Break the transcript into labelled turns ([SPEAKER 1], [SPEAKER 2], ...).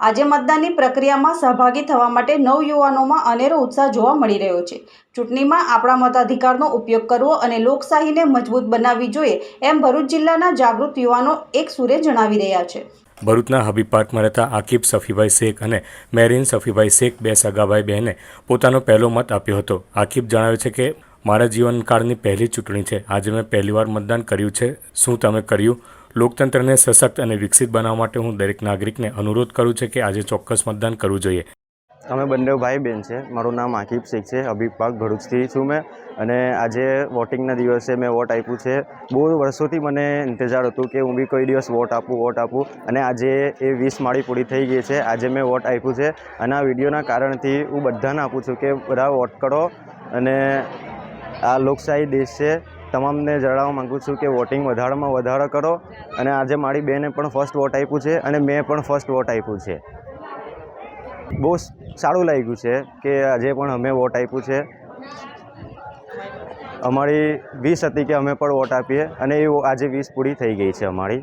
[SPEAKER 1] આજે મતદાનની પ્રક્રિયામાં સહભાગી થવા માટે નવયુવાનોમાં અનેરો ઉત્સાહ જોવા મળી રહ્યો છે. ચૂંટણીમાં આપણા મતાધિકારનો ઉપયોગ કરવો અને લોકશાહીને મજબૂત બનાવવી જોઈએ એમ ભરૂચ જિલ્લાના જાગૃત યુવાનો એક સુરે જણાવી રહ્યા છે.
[SPEAKER 2] ભરૂચના હબીબ રહેતા આકીબ સફીભાઈ શેખ અને મેરીન સફીભાઈ શેખ બે સગાભાઈ બહેને પોતાનો પહેલો મત આપ્યો હતો. આકીબ જણાવે છે કે, મારા જીવનકાળની પહેલી ચૂંટણી છે. આજે મેં પહેલીવાર મતદાન કર્યું છે. શું તમે કર્યું? લોકતંત્રને સશક્ત અને વિકસિત બનાવવા માટે હું દરેક નાગરિકને અનુરોધ કરું છું કે આજે ચોક્કસ મતદાન કરવું જોઈએ.
[SPEAKER 3] અમે બંને ભાઈ બહેન છે. મારું નામ આકીબ શેખ છે હબીબ પાર્ક ભરૂચથી છું મેં. અને આજે વોટિંગના દિવસે મેં વોટ આપ્યું છે. બહુ વર્ષોથી મને ઇંતજાર હતું કે હું બી કોઈ દિવસ વોટ આપું વોટ આપું. અને આજે એ વીસ માળી પૂરી થઈ ગઈ છે. આજે મેં વોટ આપ્યું છે. અને આ વિડીયોના કારણથી હું બધાને આપું છું કે બધા વોટ કરો. અને આ લોકશાહી દેશ છે. તમામને જણાવવા માગું છું કે વોટિંગ વધારામાં વધારો કરો અને આજે મારી બેને પણ ફર્સ્ટ વોટ આપ્યું છે અને મેં પણ ફર્સ્ટ વોટ આપ્યું છે. બહુ સારું લાગ્યું છે કે આજે પણ અમે વોટ આપ્યું છે. અમારી વીસ હતી કે અમે પણ વોટ આપીએ અને એ આજે વીસ પૂરી થઈ ગઈ છે અમારી.